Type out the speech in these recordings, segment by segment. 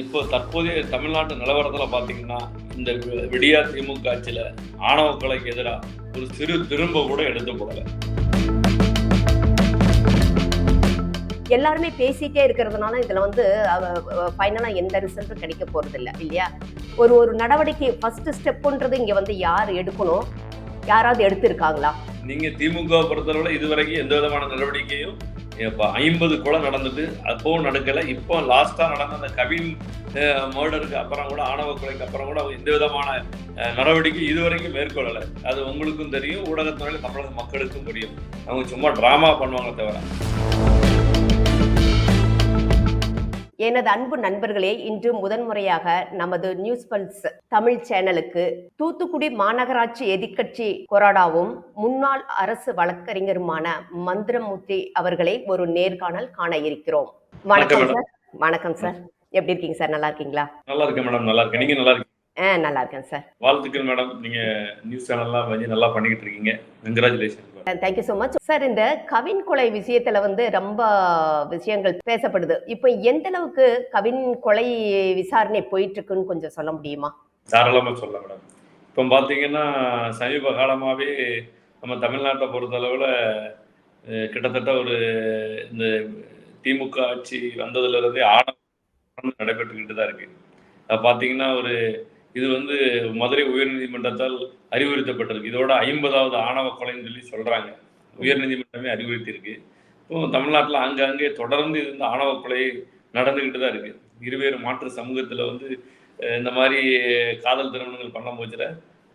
இப்போ தற்போதைய தமிழ்நாட்டு நிலவரத்தில் பார்த்தீங்கன்னா இந்த விடியா திமுக ஆட்சியில் ஆணவ கொலைக்கு எதிராக ஒரு சிறு திரும்ப கூட எடுத்து போடல. எல்லாருமே பேசிட்டே இருக்கிறதுனால இதுல வந்து ஃபைனலா எந்த ரிசல்ட்டும் கிடைக்க போறது இல்ல இல்லையா? ஒரு ஒரு நடவடிக்கை ஃபர்ஸ்ட் ஸ்டெப்புன்றது இங்க வந்து யார் எடுக்கணும்? யாராவது எடுத்திருக்காங்களா? நீங்க திமுக பொறுத்தளவில் இதுவரைக்கும் எந்த விதமான நடவடிக்கையும் இப்போ ஐம்பது கொலை நடந்தது அப்போவும் நடக்கலை. இப்போ லாஸ்ட்டாக நடந்த அந்த கவின் மர்டருக்கு அப்புறம் கூட ஆணவ கொலைக்கு அப்புறம் கூட அவங்க எந்த விதமான நடவடிக்கை இதுவரைக்கும் மேற்கொள்ளலை. அது உங்களுக்கும் தெரியும் ஊடகத்துறையில் தமிழக மக்களுக்கும் தெரியும். அவங்க சும்மா டிராமா பண்ணுவாங்க தவிர. எனது அன்பு நண்பர்களே இன்று முதன்முறையாக நமது நியூஸ் பல்ஸ் தமிழ் சேனலுக்கு தூத்துக்குடி மாநகராட்சி எதிர்க்கட்சி கொறாடாவும் முன்னாள் அரசு வழக்கறிஞருமான மந்திரமூர்த்தி அவர்களை ஒரு நேர்காணல் காண இருக்கிறோம். வணக்கம் சார். வணக்கம் சார். எப்படி இருக்கீங்க சார்? நல்லா இருக்கீங்களா? நல்லா இருக்கேன் மேடம் நல்லா இருக்கேன். நீங்க நல்லா இருக்கீங்க நல்லா இருக்கேன் சார். வாழ்த்துக்கள் மேடம். நீங்க நியூஸ் சேனல்லாம் வந்து நல்லா பண்ணிக்கிட்டு இருக்கீங்க. Congratulation thank you so much sir இந்த கவின் கொலை விஷயத்துல வந்து ரொம்ப விஷயங்கள் பேசப்படுது இப்போ எந்த அளவுக்கு கவின் கொலை விசாரணை போயிட்டு இருக்குன்னு கொஞ்சம் சொல்ல முடியுமா தாராளமாக சொல்ல மேடம் இப்போ பார்த்தீங்கன்னா சமீப காலமாகவே நம்ம தமிழ்நாட்டை பொறுத்தளவில் கிட்டத்தட்ட ஒரு இந்த திமுக ஆட்சி வந்ததுலேருந்தே ஆடம் நடைபெற்றுக்கிட்டு தான் இருக்கு அது பார்த்தீங்கன்னா ஒரு இது வந்து மதுரை உயர்நீதிமன்றத்தால் அறிவுறுத்தப்பட்டிருக்கு இதோட ஐம்பதாவது ஆணவ கொலைன்னு சொல்லி சொல்றாங்க. உயர்நீதிமன்றமே அறிவுறுத்தியிருக்கு. இப்போ தமிழ்நாட்டில் அங்கங்கே தொடர்ந்து இது இந்த ஆணவ கொலை நடந்துக்கிட்டு தான் இருக்கு. இருவேறு மாற்று சமூகத்தில் வந்து இந்த மாதிரி காதல் திருமணங்கள் பண்ண போச்சுல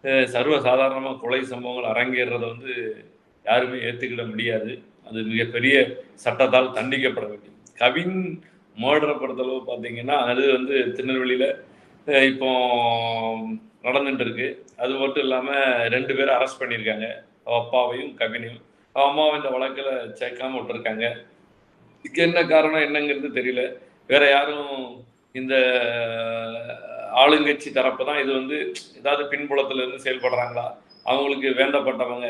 சர்வசாதாரணமாக சர்வ சாதாரணமாக கொலை சம்பவங்கள் அரங்கேறத வந்து யாருமே ஏற்றுக்கிட முடியாது. அது மிகப்பெரிய சட்டத்தால் தண்டிக்கப்பட வேண்டும். கவின் மர்டரை பொறுத்தளவு பார்த்தீங்கன்னா அது வந்து திருநெல்வேலியில் இப்போ நடந்துட்டு இருக்கு அது மட்டும் இல்லாமல் ரெண்டு பேரும் அரெஸ்ட் பண்ணியிருக்காங்க. அப்பாவையும் கவினையும். அவ அம்மாவை இந்த வழக்கில் சேர்க்காம விட்டுருக்காங்க. இதுக்கு என்ன காரணம் என்னங்கிறது தெரியல. வேற யாரும் இந்த ஆளுங்கட்சி தரப்பு தான் இது வந்து ஏதாவது பின்புலத்துல இருந்து செயல்படுறாங்களா? அவங்களுக்கு வேண்டப்பட்டவங்க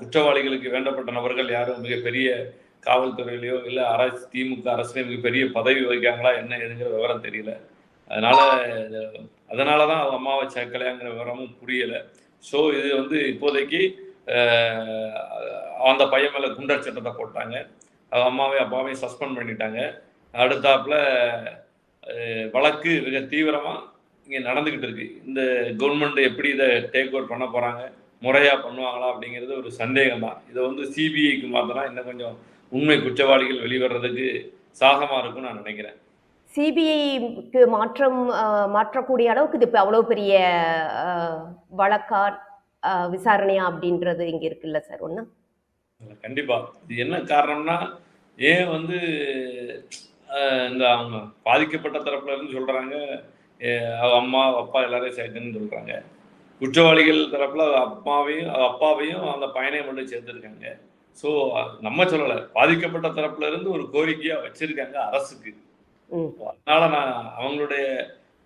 குற்றவாளிகளுக்கு வேண்டப்பட்ட நபர்கள் யாரும் மிகப்பெரிய காவல்துறையிலையோ இல்லை அரசு திமுக அரசுலேயோ மிகப்பெரிய பதவி வகிக்காங்களா என்ன ஏதுங்கிற விவரம் தெரியல. அதனால அதனால தான் அவங்க அம்மாவை சேர்க்கலையாங்கிற விவரமும் புரியலை. ஸோ இது வந்து இப்போதைக்கு அந்த பையன் மேலே குண்டர் சட்டத்தை போட்டாங்க. அவங்க அம்மாவையும் அப்பாவையும் சஸ்பெண்ட் பண்ணிட்டாங்க. அடுத்தாப்புல வழக்கு மிக தீவிரமாக இங்கே நடந்துக்கிட்டு இருக்கு. இந்த கவர்மெண்ட் எப்படி இதை டேக் ஓவர் பண்ண போகிறாங்க முறையாக பண்ணுவாங்களா அப்படிங்கிறது ஒரு சந்தேகம் தான் இதை வந்து சிபிஐக்கு மாத்தினா இன்னும் கொஞ்சம் உண்மை குற்றவாளிகள் வெளிவர்றதுக்கு சாகமாக இருக்கும்னு நான் நினைக்கிறேன். சிபிஐக்கு மாற்றம் மாற்றக்கூடிய அளவுக்கு இது இப்போ அவ்வளோ பெரிய வழக்கா விசாரணையா அப்படின்றது இங்க இருக்குல்ல சார் ஒன்று கண்டிப்பாக கண்டிப்பா. இது என்ன காரணம்னா ஏன் வந்து இந்த அவங்க பாதிக்கப்பட்ட தரப்புல இருந்து சொல்றாங்க அம்மா அப்பா எல்லாரையும் சேர்த்துன்னு சொல்றாங்க. குற்றவாளிகள் தரப்புல அம்மாவையும் அப்பாவையும் அப்பாவையும் அந்த பையனையும் மட்டும் சேர்த்துருக்காங்க. ஸோ நம்ம சொல்லலை. பாதிக்கப்பட்ட தரப்புல இருந்து ஒரு கோரிக்கையா வச்சிருக்காங்க அரசுக்கு. அதனால நான் அவங்களுடைய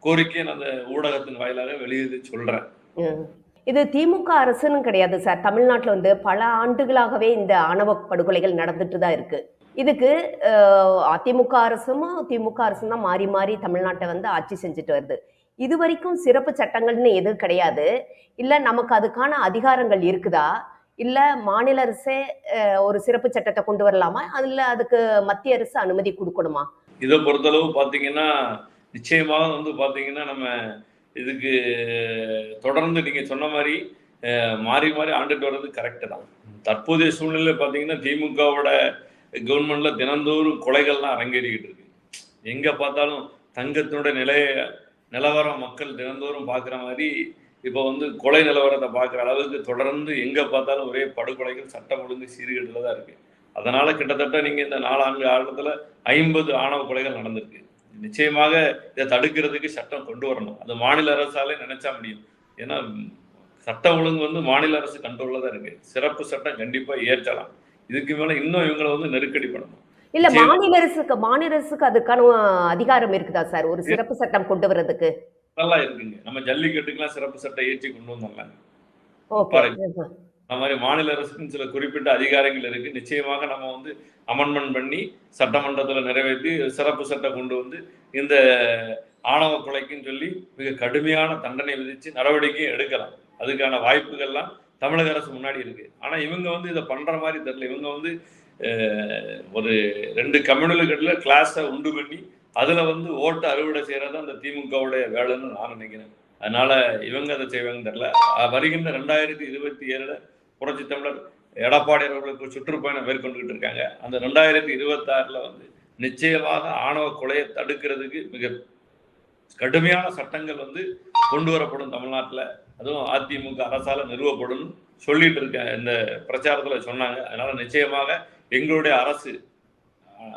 கோரிக்கையை நான் அந்த ஊடகத்தின் வாயிலாக வெளியிட்டு சொல்றேன். இது திமுக அரசுன்னு கிடையாது சார். தமிழ்நாட்டில் வந்து பல ஆண்டுகளாகவே இந்த ஆணவ படுகொலைகள் நடந்துட்டு தான் இருக்கு. இதுக்கு அதிமுக அரசும் திமுக அரசும் தான் மாறி மாறி தமிழ்நாட்டை வந்து ஆட்சி செஞ்சுட்டு வருது. இது வரைக்கும் சிறப்பு சட்டங்கள்னு எதுவும் கிடையாது. இல்லை நமக்கு அதுக்கான அதிகாரங்கள் இருக்குதா? இல்லை மாநில அரசே ஒரு சிறப்பு சட்டத்தை கொண்டு வரலாமா? அதில் அதுக்கு மத்திய அரசு அனுமதி கொடுக்கணுமா? இதை பொறுத்தளவு பார்த்தீங்கன்னா நிச்சயமாக வந்து பார்த்தீங்கன்னா நம்ம இதுக்கு தொடர்ந்து நீங்கள் சொன்ன மாதிரி மாறி மாறி ஆண்டுட்டு வர்றது கரெக்டு தான். தற்போதைய சூழ்நிலை பார்த்தீங்கன்னா திமுகவோட கவர்மெண்ட்டில் தினந்தோறும் கொலைகள்லாம் அரங்கேறிக்கிட்டு இருக்கு. எங்கே பார்த்தாலும் தங்கத்தினுடைய நிலைய நிலவரம் மக்கள் தினந்தோறும் பார்க்குற மாதிரி இப்போ வந்து கொலை நிலவரத்தை பார்க்குற அளவுக்கு தொடர்ந்து எங்கே பார்த்தாலும் ஒரே படுகொலைகள் சட்டம் ஒழுங்கு சீர்கேட்டில் தான் இருக்குது அதனால கிட்டத்தட்ட நீங்கள் இந்த நாலாண்டு காலத்தில் ஐம்பது ஆணவ கொலைகள் நடந்திருக்கு. நிச்சயமாக இதை தடுக்கிறதுக்கு சட்டம் கொண்டு வரணும். அது மாநில அரசாலே நினைச்சா முடியும். ஏன்னா சட்டம் ஒழுங்கு வந்து மாநில அரசு கண்ட்ரோல்ல தான் இருக்கு. சிறப்பு சட்டம் கண்டிப்பா இயற்றலாம். இதுக்கு மேல இன்னும் இவங்களை வந்து நெருக்கடி பண்ணணும். இல்ல. மாநில அரசுக்கு மாநில அரசுக்கு அதுக்கான அதிகாரம் இருக்குதா சார்? ஒரு சிறப்பு சட்டம் கொண்டு வர்றதுக்கு. நல்லா இருக்குங்க. நம்ம ஜல்லிக்கட்டுக்கெல்லாம் சிறப்பு சட்டம் ஏற்றி கொண்டு வந்துடலாம் அது மாதிரி மாநில அரசுக்கும் சில குறிப்பிட்ட அதிகாரங்கள் இருக்கு. நிச்சயமாக நம்ம வந்து அமெண்ட்மெண்ட் பண்ணி சட்டமன்றத்தில் நிறைவேற்றி சிறப்பு சட்டம் கொண்டு வந்து இந்த ஆணவ கொலைக்குன்னு சொல்லி மிக கடுமையான தண்டனை விதித்து நடவடிக்கை எடுக்கலாம். அதுக்கான வாய்ப்புகள்லாம் தமிழக அரசு முன்னாடி இருக்கு. ஆனால் இவங்க வந்து இதை பண்ற மாதிரி தெரியல. இவங்க வந்து ஒரு ரெண்டு கம்யூனல்களில் கிளாஸை உண்டு பண்ணி அதுல வந்து ஓட்டு அறுவடை செய்யறது அந்த திமுகவுடைய வேலைன்னு நான் நினைக்கிறேன். அதனால இவங்க அதை செய்வாங்கன்னு தெரியல. வருகின்ற ரெண்டாயிரத்தி இருபத்தி ஏழுல புரட்சி தமிழர் எடப்பாடி அவர்களுக்கு சுற்றுப்பயணம் மேற்கொண்டுகிட்டு இருக்காங்க. அந்த ரெண்டாயிரத்தி இருபத்தாறில் வந்து நிச்சயமாக ஆணவ கொலையை தடுக்கிறதுக்கு மிக கடுமையான சட்டங்கள் வந்து கொண்டு வரப்படும் தமிழ்நாட்டில். அதுவும் அதிமுக அரசால் நிறுவப்படும் சொல்லிட்டு இருக்கேன் இந்த பிரச்சாரத்தில் சொன்னாங்க. அதனால நிச்சயமாக எங்களுடைய அரசு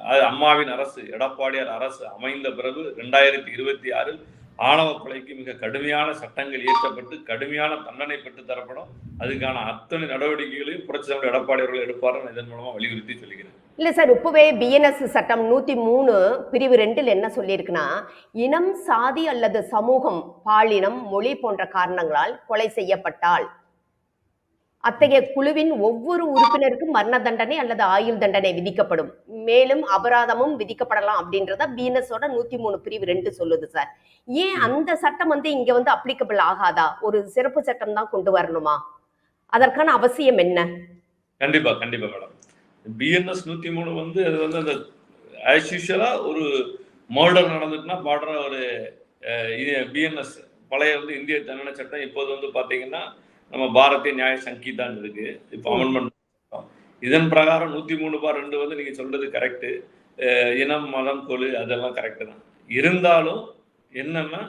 அது அம்மாவின் அரசு எடப்பாடியார் அரசு அமைந்த பிறகு ரெண்டாயிரத்தி இருபத்தி ஆறில் ஆணவ கொலைக்கு மிக கடுமையான சட்டங்கள் இயற்றப்பட்டு கடுமையான தண்டனை பெற்று தரப்படும். அதுக்கான அத்தனை நடவடிக்கைகளையும் புரட்சி தமிழர் எடப்பாடி அவர்கள் எடுப்பார் இதன் மூலமா வலியுறுத்தி சொல்கிறேன் இல்ல சார் இப்பவே பிஎன்எஸ் சட்டம் நூத்தி மூணு பிரிவு ரெண்டில் என்ன சொல்லியிருக்குன்னா இனம் சாதி அல்லது சமூகம் பாலினம் மொழி போன்ற காரணங்களால் கொலை செய்யப்பட்டால் அத்தகைய குழுவின் ஒவ்வொரு உறுப்பினருக்கும் மரண தண்டனை அல்லது ஆயுள் தண்டனை விதிக்கப்படும். மேலும் அபராதமும் விதிக்கப்படலாம் அப்படின்றத பிஎன்எஸோட நூத்தி மூணு பிரிவு ரெண்டு சொல்லுது சார். ஏன் அந்த சட்டம் வந்து இங்க வந்து அப்ளிகபிள் ஆகாதா? ஒரு சிறப்பு சட்டம் தான் கொண்டு வரணுமா? அதற்கான அவசியம் என்ன? கண்டிப்பா கண்டிப்பா மேடம். பிஎன்எஸ் நூத்தி மூணு வந்து அது வந்து அந்த ஆஸ் யூஷுவலா ஒரு மர்டர் நடந்துட்டுனா பாடுற ஒரு பிஎன்எஸ் பழைய வந்து இந்திய தண்டனை சட்டம் இப்போது வந்து பாத்தீங்கன்னா நம்ம பாரதிய நியாய சங்கீதான் இருக்கு. இப்போ அமெண்ட்மெண்ட் இதன் பிரகாரம் நூத்தி மூணு பார் ரெண்டு வந்து நீங்க சொல்றது கரெக்டு இனம் மதம் கொழு அதெல்லாம் கரெக்டு தான். இருந்தாலும் என்னன்னா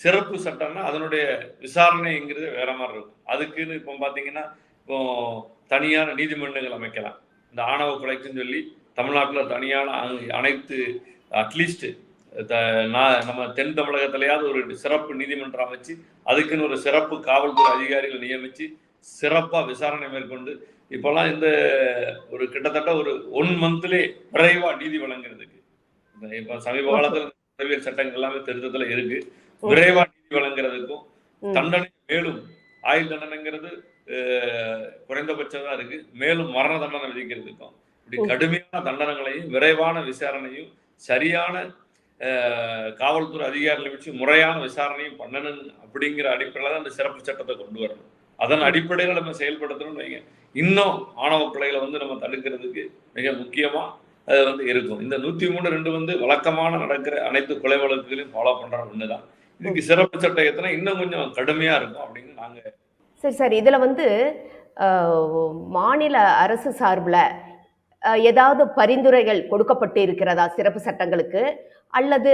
சிறப்பு சட்டம்னா அதனுடைய விசாரணைங்கிறது வேற மாதிரி இருக்கும். அதுக்குன்னு இப்போ பாத்தீங்கன்னா இப்போ தனியான நீதிமன்றங்கள் அமைக்கலாம். இந்த ஆணவ கொலைக்குன்னு சொல்லி தமிழ்நாட்டில் தனியான அனைத்து அட்லீஸ்ட் நம்ம தென் தமிழகத்திலேயாவது ஒரு சிறப்பு நீதிமன்றம் அமைச்சு அதுக்குன்னு ஒரு சிறப்பு காவல்துறை அதிகாரிகள் நியமிச்சு சிறப்பா விசாரணை மேற்கொண்டு இப்போல்லாம் இந்த ஒரு கிட்டத்தட்ட ஒரு ஒன் மந்த்லே விரைவா நீதி வழங்குறதுக்கு. இப்ப சமீப காலத்துல குற்றவியல் சட்டங்கள் எல்லாமே திருத்தத்துல இருக்கு. விரைவா நீதி வழங்குறதுக்கும். தண்டனை மேலும் ஆயுள் தண்டனைங்கிறது குறைந்தபட்சம் தான் இருக்கு. மேலும் மரண தண்டனை விதிக்கிறதுக்கும் இப்படி. கடுமையான தண்டனைகளையும் விரைவான விசாரணையும் சரியான காவல்துறை அதிகாரிகளை வச்சு முறையான விசாரணையும் பண்ணணும் அப்படிங்கிற அடிப்படையில் தான் அந்த சிறப்பு சட்டத்தை கொண்டு வரணும். அதன் அடிப்படையில் நம்ம செயல்படுத்தணும்னு வைங்க. இன்னும் ஆணவ கொலைகளை வந்து நம்ம தடுக்கிறதுக்கு மிக முக்கியமாக அது வந்து இருக்கும். இந்த நூற்றி மூணு ரெண்டு வந்து வழக்கமான நடக்கிற அனைத்து கொலை வழக்குகளையும் ஃபாலோ பண்ணுற ஒன்று தான் இதுக்கு சிறப்பு சட்டம் எத்தனை இன்னும் கொஞ்சம் கடுமையாக இருக்கும் அப்படின்னு நாங்கள் சரி சார். இதில் வந்து மாநில அரசு சார்பில் ஏதாவது பரிந்துரைகள் கொடுக்கப்பட்டு இருக்கிறதா சிறப்பு சட்டங்களுக்கு? அல்லது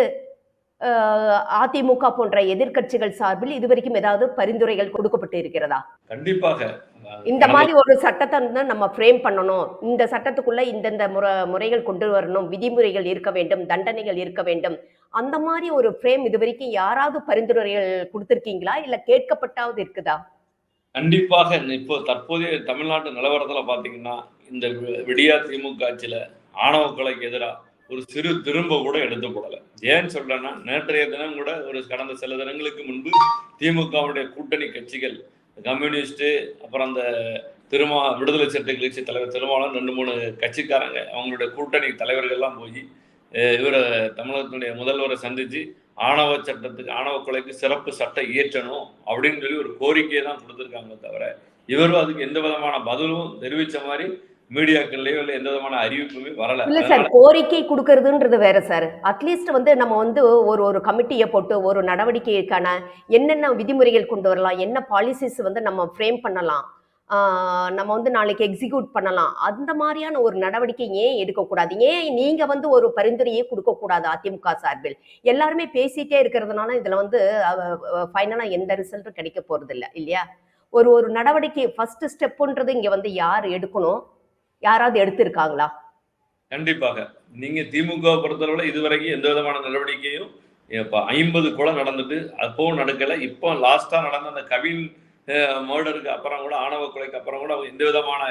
அதிமுக போன்ற எதிர்க்கட்சிகள் சார்பில் இதுவரைக்கும் ஏதாவது பரிந்துரைகள் கொடுக்கப்பட்டு இருக்கிறதா? கண்டிப்பாக. இந்த மாதிரி ஒரு சட்டத்தை வந்து நம்ம ஃப்ரேம் பண்ணணும். இந்த சட்டத்துக்குள்ள இந்தந்த முறை முறைகள் கொண்டு வரணும். விதிமுறைகள் இருக்க வேண்டும். தண்டனைகள் இருக்க வேண்டும். அந்த மாதிரி ஒரு ஃப்ரேம் இதுவரைக்கும் யாராவது பரிந்துரைகள் கொடுத்துருக்கீங்களா? இல்ல கேட்கப்பட்டாவது இருக்குதா? கண்டிப்பாக. இப்போ தற்போதைய தமிழ்நாட்டு நிலவரத்துல பாத்தீங்கன்னா இந்த விடியா திமுக ஆட்சியில ஆணவ கொலைக்கு எதிராக ஒரு சிறு திரும்ப கூட எடுத்துக்கூடலை ஏன்னு சொல்றேன்னா நேற்றைய தினம் கூட ஒரு கடந்த சில தினங்களுக்கு முன்பு திமுகவுடைய கூட்டணி கட்சிகள் கம்யூனிஸ்ட் அப்புறம் அந்த திருமா விடுதலை சிறுத்தை கட்சி தலைவர் திருமாவளவன் ரெண்டு மூணு கட்சிக்காரங்க அவங்களுடைய கூட்டணி தலைவர்கள்லாம் போய் இவரை தமிழகத்தினுடைய முதல்வரை சந்திச்சு ஆணவ சட்டத்துக்கு ஆணவ கொலைக்கு சிறப்பு சட்டம் இயற்றணும் அப்படின்னு சொல்லி ஒரு கோரிக்கையை தான் கொடுத்துருக்காங்க தவிர இவரும் அதுக்கு எந்த விதமான பதிலும் தெரிவித்த மாதிரி மீடியாக்கள்லயோ இல்லை எந்த விதமான அறிவிப்புமே வரல. இல்ல சார் கோரிக்கை கொடுக்கறதுன்றது வேற சார். அட்லீஸ்ட் வந்து நம்ம வந்து ஒரு ஒரு கமிட்டியை போட்டு ஒரு நடவடிக்கைக்கான என்னென்ன விதிமுறைகள் கொண்டு வரலாம் என்ன பாலிசிஸ் வந்து நம்ம ஃப்ரேம் பண்ணலாம் நம்ம வந்து நாளைக்கு எக்ஸிக்யூட் பண்ணலாம் அந்த மாதிரியான ஒரு நடவடிக்கை ஏன் எடுக்கக்கூடாது? ஏன் நீங்க வந்து ஒரு பரிந்துரையே கொடுக்கக்கூடாது அதிமுக சார்பில்? எல்லாருமே பேசிட்டே இருக்கிறதுனால இதுல வந்து ஃபைனலா எந்த ரிசல்ட்டும் கிடைக்க போறது இல்ல இல்லையா? ஒரு ஒரு நடவடிக்கை ஃபர்ஸ்ட் ஸ்டெப்புன்றது இங்க வந்து யார் எடுக்கணும்? யாராவது எடுத்திருக்காங்களா? கண்டிப்பாக. நீங்க திமுக பொறுத்தளவுல இதுவரைக்கும் எந்த விதமான நடவடிக்கையும் இப்ப ஐம்பது கொலை நடந்துட்டு அப்பவும் நடக்கல. இப்போ லாஸ்டா நடந்த அந்த கவின் மர்டருக்கு அப்புறம் கூட ஆணவ கொலைக்கு அப்புறம் கூட அவங்க எந்த விதமான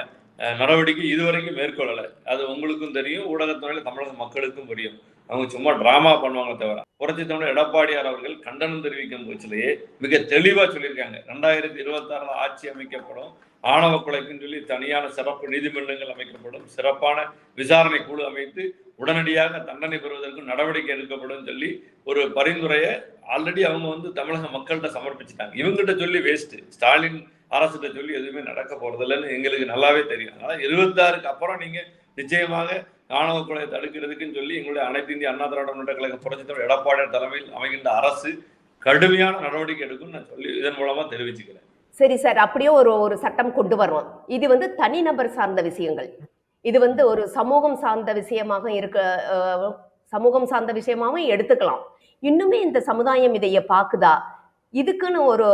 நடவடிக்கை இதுவரைக்கும் மேற்கொள்ளலை. அது உங்களுக்கும் தெரியும் ஊடகத்துறையில் தமிழக மக்களுக்கும் தெரியும் அவங்க சும்மா டிராமா பண்ணுவாங்க தவிர. புரட்சி தமிழர் எடப்பாடியார் அவர்கள் கண்டனம் தெரிவிக்கும் போச்சிலேயே மிக தெளிவாக சொல்லியிருக்காங்க. ரெண்டாயிரத்தி இருபத்தாறுல ஆட்சி அமைக்கப்படும் ஆணவ கொலைக்குன்னு சொல்லி தனியான சிறப்பு நீதிமன்றங்கள் அமைக்கப்படும் சிறப்பான விசாரணை குழு அமைத்து உடனடியாக தண்டனை பெறுவதற்கு நடவடிக்கை எடுக்கப்படும் சொல்லி ஒரு பரிந்துரையை ஆல்ரெடி அவங்க வந்து தமிழக மக்கள்கிட்ட சமர்ப்பிச்சிட்டாங்க. இவங்ககிட்ட சொல்லி வேஸ்ட்டு ஸ்டாலின் அரசுகிட்ட சொல்லி எதுவுமே நடக்க போறதில்லைன்னு எங்களுக்கு நல்லாவே தெரியும். அதனால இருபத்தாறுக்கு அப்புறம் நீங்க நிச்சயமாக ஆணவ கொலையை தடுக்கிறதுக்குன்னு சொல்லி எங்களுடைய அனைத்து இந்திய அண்ணா திராவிட முன்னேற்ற கழக புரட்சித்தலைவர் எடப்பாடியார் தலைமையில் அமைகின்ற அரசு கடுமையான நடவடிக்கை எடுக்கும் நான் சொல்லி இதன் மூலமா தெரிவிச்சுக்கிறேன். சரி சார் அப்படியே ஒரு ஒரு சட்டம் கொண்டு வருவோம். இது வந்து தனிநபர் சார்ந்த விஷயங்கள். இது வந்து ஒரு சமூகம் சார்ந்த விஷயமாக இருக்க சமூகம் சார்ந்த விஷயமாகவும் எடுத்துக்கலாம். இன்னுமே இந்த சமுதாயம் இதைய பார்க்குதா? இதுக்குன்னு ஒரு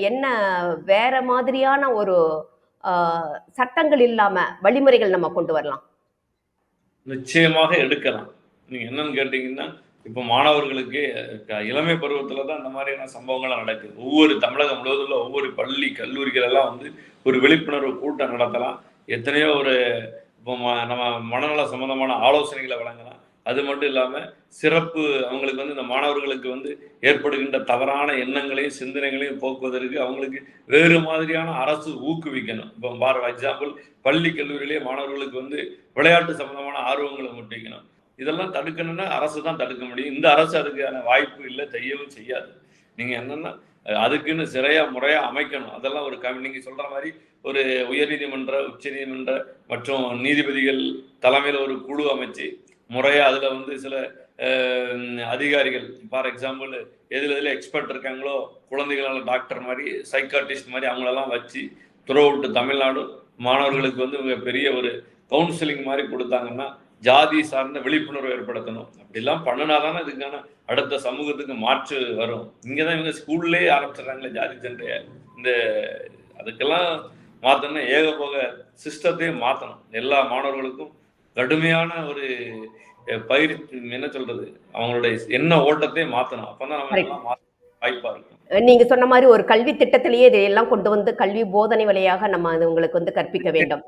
என்ன வேற மாதிரியான ஒரு சட்டங்கள் இல்லாம வழிமுறைகள் நம்ம கொண்டு வரலாம். நிச்சயமாக எடுக்கலாம். நீங்க என்னன்னு கேட்டீங்கன்னா இப்போ மாணவர்களுக்கு இளமை பருவத்துல தான் இந்த மாதிரியான சம்பவங்கள்லாம் நடக்குது. ஒவ்வொரு தமிழகம் முழுவதும் உள்ள ஒவ்வொரு பள்ளி கல்லூரிகள் எல்லாம் வந்து ஒரு விழிப்புணர்வு கூட்டம் நடத்தலாம். எத்தனையோ ஒரு இப்போ ம- நம்ம மனநல சம்பந்தமான ஆலோசனைகளை வழங்கலாம். அது மட்டும் இல்லாமல் சிறப்பு அவங்களுக்கு வந்து இந்த மாணவர்களுக்கு வந்து ஏற்படுகின்ற தவறான எண்ணங்களையும் சிந்தனைகளையும் போக்குவதற்கு அவங்களுக்கு வேறு மாதிரியான அரசு ஊக்குவிக்கணும். இப்போ ஃபார் எக்ஸாம்பிள் பள்ளி கல்லூரியிலேயே மாணவர்களுக்கு வந்து விளையாட்டு சம்பந்தமான ஆர்வங்களை முட்டிக்கணும். இதெல்லாம் தடுக்கணும்னா அரசு தான் தடுக்க முடியும். இந்த அரசு அதுக்கான வாய்ப்பு இல்லை செய்யவும் செய்யாது. நீங்கள் என்னென்னா அதுக்குன்னு சிறையா முறையா அமைக்கணும். அதெல்லாம் ஒரு கமி நீங்க சொல்ற மாதிரி ஒரு உயர்நீதிமன்ற உச்சநீதிமன்ற மற்றும் நீதிபதிகள் தலைமையில் ஒரு குழு அமைச்சு முறையா அதுல வந்து சில அதிகாரிகள் ஃபார் எக்ஸாம்பிள் எதுல எதுல எக்ஸ்பர்ட் இருக்காங்களோ குழந்தைகளால டாக்டர் மாதிரி சைக்காட்டிஸ்ட் மாதிரி அவங்களெல்லாம் வச்சு துறை அவுட் தமிழ்நாடு மாணவர்களுக்கு வந்து இவங்க பெரிய ஒரு கவுன்சிலிங் மாதிரி கொடுத்தாங்கன்னா ஜாதி சார்ந்த விழிப்புணர்வு ஏற்படுத்தணும். அப்படிலாம் பண்ணினாதானே இதுக்கான அடுத்த சமூகத்துக்கு மாற்று வரும். இங்கதான் இவங்க ஸ்கூல்லேயே ஆரம்பிச்சிடறாங்களே ஜாதி சண்டைய இந்த அதுக்கெல்லாம் மாத்தணும்னா ஏகபோக சிஸ்டத்தையே மாத்தணும். எல்லா மாணவர்களுக்கும் கடுமையான ஒரு பயிர் என்ன சொல்றது அவங்களுடைய எண்ண ஓட்டத்தையே மாத்தணும். அப்பதான் நம்ம வாய்ப்பா இருக்கும். நீங்க சொன்ன மாதிரி ஒரு கல்வி திட்டத்திலேயே இதையெல்லாம் கொண்டு வந்து கல்வி போதனை வழியாக நம்ம அது உங்களுக்கு வந்து கற்பிக்க வேண்டும்.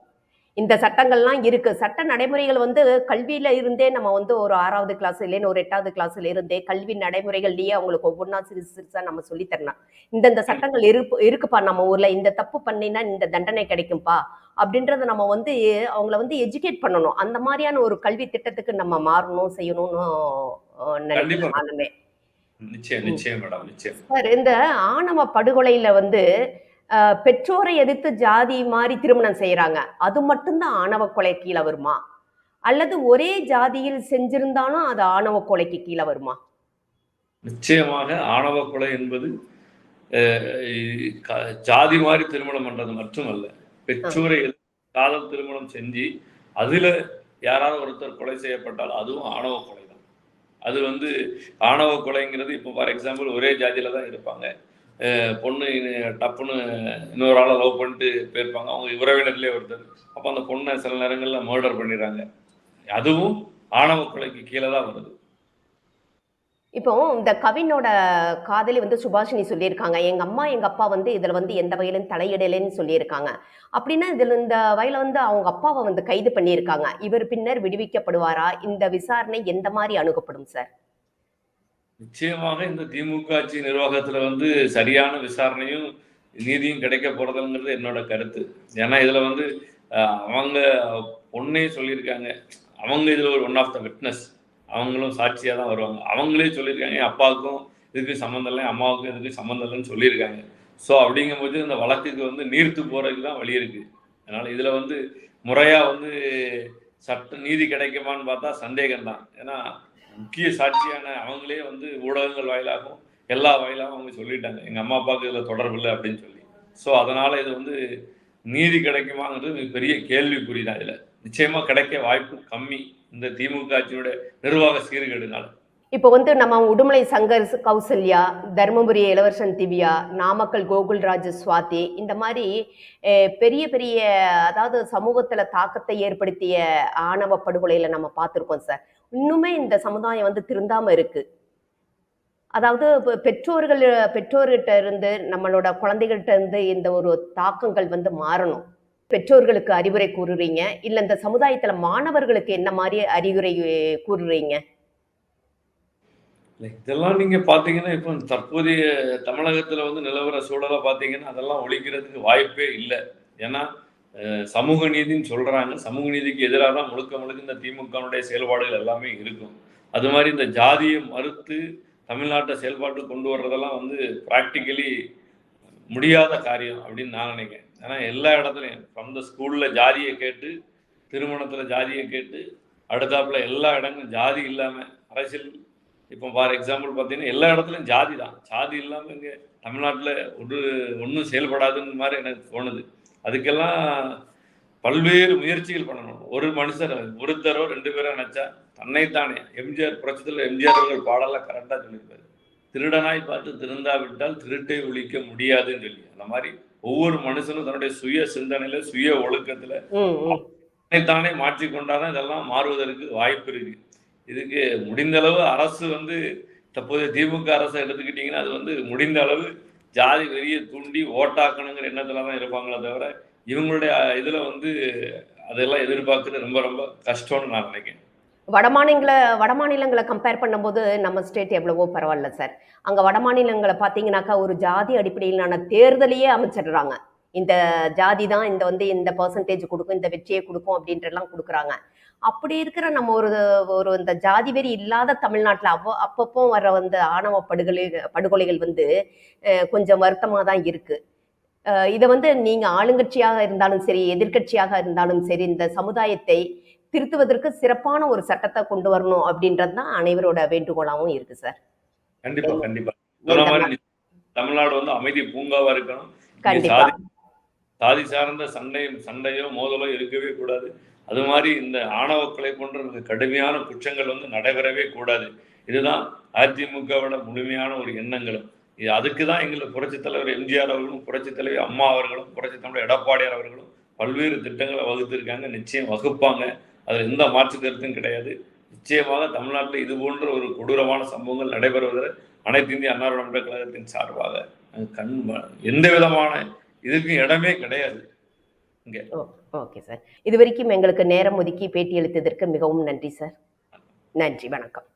இந்த சட்டங்கள்லாம் இருக்கு. சட்ட நடைமுறைகள் வந்து கல்வியில இருந்தே நம்ம வந்து ஒரு ஆறாவது கிளாஸ் இல்லைன்னு ஒரு எட்டாவது கிளாஸ்ல இருந்தே கல்வி நடைமுறைகள்லயே அவங்களுக்கு ஒவ்வொன்றா சிறுசு சிறுசா நம்ம சொல்லி தரணும் இந்தந்த சட்டங்கள் இருக்கு இருக்குப்பா நம்ம ஊர்ல இந்த தப்பு பண்ணினா இந்த தண்டனை கிடைக்கும்பா அப்படின்றத நம்ம வந்து அவங்கள வந்து எஜுகேட் பண்ணணும். அந்த மாதிரியான ஒரு கல்வி திட்டத்துக்கு நம்ம மாறணும் செய்யணும்னு நினைக்கிறேன் நிச்சயம் நிச்சயம் மேடம் நிச்சயம். சார் இந்த ஆணவ படுகொலையில வந்து பெற்றோரை எதிர்த்து ஜாதி மாதிரி திருமணம் செய்யறாங்க அது மட்டும்தான் ஆணவ கொலை கீழே வருமா? அல்லது ஒரே ஜாதியில் செஞ்சிருந்தாலும் அது ஆணவ கொலைக்கு கீழே வருமா? நிச்சயமாக ஆணவ கொலை என்பது ஜாதி மாதிரி திருமணம் பண்றது மட்டுமல்ல. பெற்றோரை காதல் திருமணம் செஞ்சு அதுல யாராவது ஒருத்தர் கொலை செய்யப்பட்டால் அதுவும் ஆணவ கொலை தான் அது வந்து ஆணவ கொலைங்கிறது இப்போ ஃபார் எக்ஸாம்பிள் ஒரே ஜாதியில தான் இருப்பாங்க. பொண்ணு டப்புன்னு இன்னொரு ஆளை லவ் பண்ணிட்டு போயிருப்பாங்க. அவங்க உறவினர்லேயே ஒருத்தர். அப்போ அந்த பொண்ணை சில நேரங்களில் மர்டர் பண்ணிடுறாங்க. அதுவும் ஆணவ கொலைக்கு கீழே தான் வருது. இப்போ இந்த கவினோட காதலி வந்து சுபாஷினி சொல்லியிருக்காங்க. எங்க அம்மா எங்க அப்பா வந்து இதுல வந்து எந்த வகையிலும் தலையிடலைன்னு சொல்லியிருக்காங்க. அப்படின்னா இதுல இந்த வயல வந்து அவங்க அப்பாவை வந்து கைது பண்ணியிருக்காங்க. இவர் பின்னர் விடுவிக்கப்படுவாரா? இந்த விசாரணை எந்த மாதிரி அணுகப்படும் சார்? நிச்சயமாக இந்த திமுக ஆட்சி நிர்வாகத்துல வந்து சரியான விசாரணையும் நீதியும் கிடைக்க போறதுங்கிறது என்னோட கருத்து. ஏன்னா இதுல வந்து அவங்க பொண்ணே சொல்லியிருக்காங்க. அவங்க இதுல ஒரு ஒன் ஆஃப் த விட்னஸ் அவங்களும் சாட்சியா தான் வருவாங்க. அவங்களே சொல்லியிருக்காங்க. என் அப்பாவுக்கும் இதுக்கு சம்மந்தம் இல்லை. அம்மாவுக்கும் இதுக்கு சம்மந்தம் இல்லைன்னு சொல்லியிருக்காங்க. ஸோ அப்படிங்கும்போது இந்த வழக்குக்கு வந்து நீர்த்து போறதுக்கு தான் வழி இருக்கு. அதனால இதுல வந்து முறையா வந்து சட்ட நீதி கிடைக்குமான்னு பார்த்தா சந்தேகம் தான் ஏன்னா முக்கிய சாட்சியான அவங்களே வந்து ஊடகங்கள் வாயிலாகவும் எல்லா வாயிலாகவும் அவங்க சொல்லிட்டாங்க. எங்கள் அம்மா அப்பாவுக்கு இதில் தொடர்பு இல்லை அப்படின்னு சொல்லி. ஸோ அதனால் இது வந்து நீதி கிடைக்குமாங்கிறது மிக பெரிய கேள்விக்குறி தான் இதில். நிச்சயமாக கிடைக்க வாய்ப்பு கம்மி. இந்த திமுக ஆட்சியோட நிர்வாக சீர்கேடுனால. இப்போ வந்து நம்ம உடுமலை சங்கர் கௌசல்யா தருமபுரி இளவரசன் திவ்யா நாமக்கல் கோகுல்ராஜ் சுவாதி இந்த மாதிரி பெரிய பெரிய அதாவது சமூகத்தில் தாக்கத்தை ஏற்படுத்திய ஆணவ படுகொலையில் நம்ம பார்த்துருக்கோம் சார். இன்னுமே இந்த சமுதாயம் வந்து திருந்தாம இருக்கு. அதாவது பெற்றோர்கள் பெற்றோர்கிட்ட இருந்து நம்மளோட குழந்தைகள்கிட்ட இருந்து இந்த ஒரு தாக்கங்கள் வந்து மாறணும். பெற்றோர்களுக்கு அறிவுரை கூறுறீங்க. இல்ல இந்த சமுதாயத்துல மாணவர்களுக்கு என்ன மாதிரி அறிவுரை கூறுறீங்க? இதெல்லாம் நீங்க பாத்தீங்கன்னா இப்போ தற்போதைய தமிழகத்துல வந்து நிலவர சூழலை பாத்தீங்கன்னா அதெல்லாம் ஒழிக்கிறதுக்கு வாய்ப்பே இல்லை. ஏன்னா சமூக நீதின்னு சொல்கிறாங்க சமூக நீதிக்கு எதிராக தான் முழுக்க முழுக்க இந்த திமுகவுடைய செயல்பாடுகள் எல்லாமே இருக்கும். அது மாதிரி இந்த ஜாதியை மறுத்து தமிழ்நாட்டை செயல்பாட்டு கொண்டு வர்றதெல்லாம் வந்து ப்ராக்டிக்கலி முடியாத காரியம் அப்படின்னு நான் நினைக்கிறேன். ஏன்னா எல்லா இடத்துலையும் ஃப்ரம் த ஸ்கூலில் ஜாதியை கேட்டு திருமணத்தில் ஜாதியை கேட்டு அடுத்தாப்புல எல்லா இடங்களும் ஜாதி இல்லாமல் அரசியல் இப்போ ஃபார் எக்ஸாம்பிள் பார்த்தீங்கன்னா எல்லா இடத்துலையும் ஜாதி தான். ஜாதி இல்லாமல் இங்கே தமிழ்நாட்டில் ஒரு ஒன்றும் செயல்படாதுன்னு மாதிரி எனக்கு தோணுது. அதுக்கெல்லாம் பல்வேறு முயற்சிகள் பண்ணணும். ஒரு மனுஷர் ஒருத்தரோ ரெண்டு பேரோ நினச்சா தன்னைத்தானே. எம்ஜிஆர் புரட்சத்தில் எம்ஜிஆர் அவர்கள் பாடலாம் கரெக்டாக சொல்லியிருப்பாரு. திருடனாய் பார்த்து திருந்தாவிட்டால் திருட்டை ஒழிக்க முடியாதுன்னு சொல்லி. அந்த மாதிரி ஒவ்வொரு மனுஷனும் தன்னுடைய சுய சிந்தனையில சுய ஒழுக்கத்துல. தன்னைத்தானே மாற்றிக்கொண்டாதான் இதெல்லாம் மாறுவதற்கு வாய்ப்பு இருக்கு. இதுக்கு முடிந்த அளவு அரசு வந்து தற்போதைய திமுக அரசை எடுத்துக்கிட்டீங்கன்னா அது வந்து முடிந்த அளவு ஜாதி வெறியை தூண்டி ஓட்டாக்கணுங்கிற எண்ணத்துல தான் இருப்பாங்களே தவிர இவங்களுடைய இதுல வந்து அதெல்லாம் எதிர்பார்க்கறது ரொம்ப ரொம்ப கஷ்டம்னு நான் நினைக்கிறேன். வடமாநில வடமாநிலங்களை கம்பேர் பண்ணும்போது நம்ம ஸ்டேட் எவ்வளவோ பரவாயில்ல சார் அங்கே வடமாநிலங்களை பார்த்தீங்கன்னாக்கா ஒரு ஜாதி அடிப்படையிலான தேர்தலையே அமைச்சிடுறாங்க. இந்த ஜாதி தான் இந்த வந்து இந்த பர்சன்டேஜ் கொடுக்கும் இந்த வெற்றியை கொடுக்கும் அப்படின்றலாம் கொடுக்குறாங்க. அப்படி இருக்கிற நம்ம ஒரு ஒரு இந்த ஜாதி வெறி இல்லாத தமிழ்நாட்டில் அவ்வளோ அப்பப்போ வர வந்து ஆணவ படுகொலை படுகொலைகள் வந்து கொஞ்சம் வருத்தமாக தான் இருக்கு. அஹ், இதை வந்து நீங்கள் ஆளுங்கட்சியாக இருந்தாலும் சரி எதிர்க்கட்சியாக இருந்தாலும் சரி இந்த சமுதாயத்தை திருத்துவதற்கு சிறப்பான ஒரு சட்டத்தை கொண்டு வரணும் அப்படின்றது தான் அனைவரோட வேண்டுகோளாகவும் இருக்கு சார். கண்டிப்பா கண்டிப்பா. தமிழ்நாடு வந்து அமைதி பூங்காவா இருக்கணும். கண்டிப்பா. சாதி சார்ந்த சண்டையும் சண்டையோ மோதலோ இருக்கவே கூடாது. அது மாதிரி இந்த ஆணவ கொலை போன்ற கடுமையான குற்றங்கள் வந்து நடைபெறவே கூடாது. இதுதான் அதிமுகவோட முழுமையான ஒரு எண்ணங்களும் இது அதுக்கு தான் எங்களுக்கு புரட்சித் தலைவர் எம்ஜிஆர் அவர்களும் புரட்சித் தலைவர் அம்மா அவர்களும் புரட்சித் தலைவர் எடப்பாடியார் அவர்களும் பல்வேறு திட்டங்களை வகுத்திருக்காங்க. நிச்சயம் வகுப்பாங்க. அதில் எந்த மாற்று கருத்தும் கிடையாது. நிச்சயமாக தமிழ்நாட்டில் இது போன்ற ஒரு கொடூரமான சம்பவங்கள் நடைபெறுவதில் அனைத்து இந்திய அன்னார கழகத்தின் சார்பாக கண் எந்த விதமான இதுக்கு இடமே கிடையாது. Okay sir. இது வரைக்கும் எங்களுக்கு நேரம் ஒதுக்கி பேட்டி அளித்ததற்கு மிகவும் நன்றி சார். நன்றி வணக்கம்.